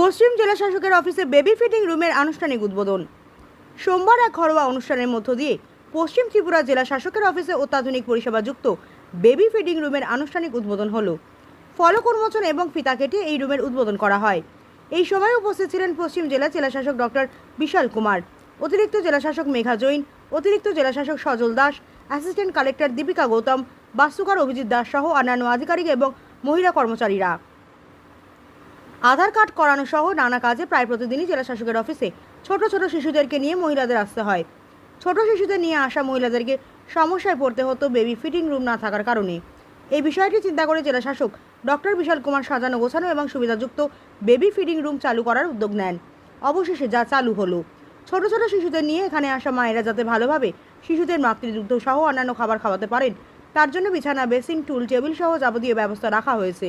পশ্চিম জেলা শাসকের অফিসে বেবি ফিটিং রুমের আনুষ্ঠানিক উদ্বোধন। সোমবার এক ঘরোয়া অনুষ্ঠানের মধ্য দিয়ে পশ্চিম ত্রিপুরা জেলা শাসকের অফিসে অত্যাধুনিক পরিষেবাযুক্ত বেবি ফিডিং রুমের আনুষ্ঠানিক উদ্বোধন হলো। ফলক উন্মোচন এবং ফিতা কেটে এই রুমের উদ্বোধন করা হয়। এই সময় উপস্থিত ছিলেন পশ্চিম জেলা জেলাশাসক ডক্টর বিশাল কুমার, অতিরিক্ত জেলাশাসক মেঘা জৈন, অতিরিক্ত জেলাশাসক সজল দাস অ্যাসিস্ট্যান্ট কালেক্টর দীপিকা গৌতম, বাস্তুকার অভিজিৎ দাস সহ অন্যান্য আধিকারিক এবং মহিলা কর্মচারীরা। আধার কার্ড করানো সহ নানা কাজে প্রায় প্রতিদিনই জেলা শাসকের অফিসে ছোট ছোট শিশুদেরকে নিয়ে মহিলাদের আসতে হয়। ছোট শিশুদের নিয়ে আসা মহিলাদেরকে সমস্যায় পড়তে হতো বেবি ফিটিং রুম না থাকার কারণে। এই বিষয়টি চিন্তা করে জেলা শাসক ডক্টর বিশাল কুমার সাজানো গোছানো এবং সুবিধাযুক্ত বেবি ফিডিং রুম চালু করার উদ্যোগ নেন। অবশেষে যা চালু হলো। ছোট ছোট শিশুদের নিয়ে এখানে আসা মায়েরা যাতে ভালোভাবে শিশুদের মাতৃদুগ্ধ সহ অন্যান্য খাবার খাওয়াতে পারেন, তার জন্য বিছানা, বেসিন, টুল টেবিল সহ যাবতীয় ব্যবস্থা রাখা হয়েছে।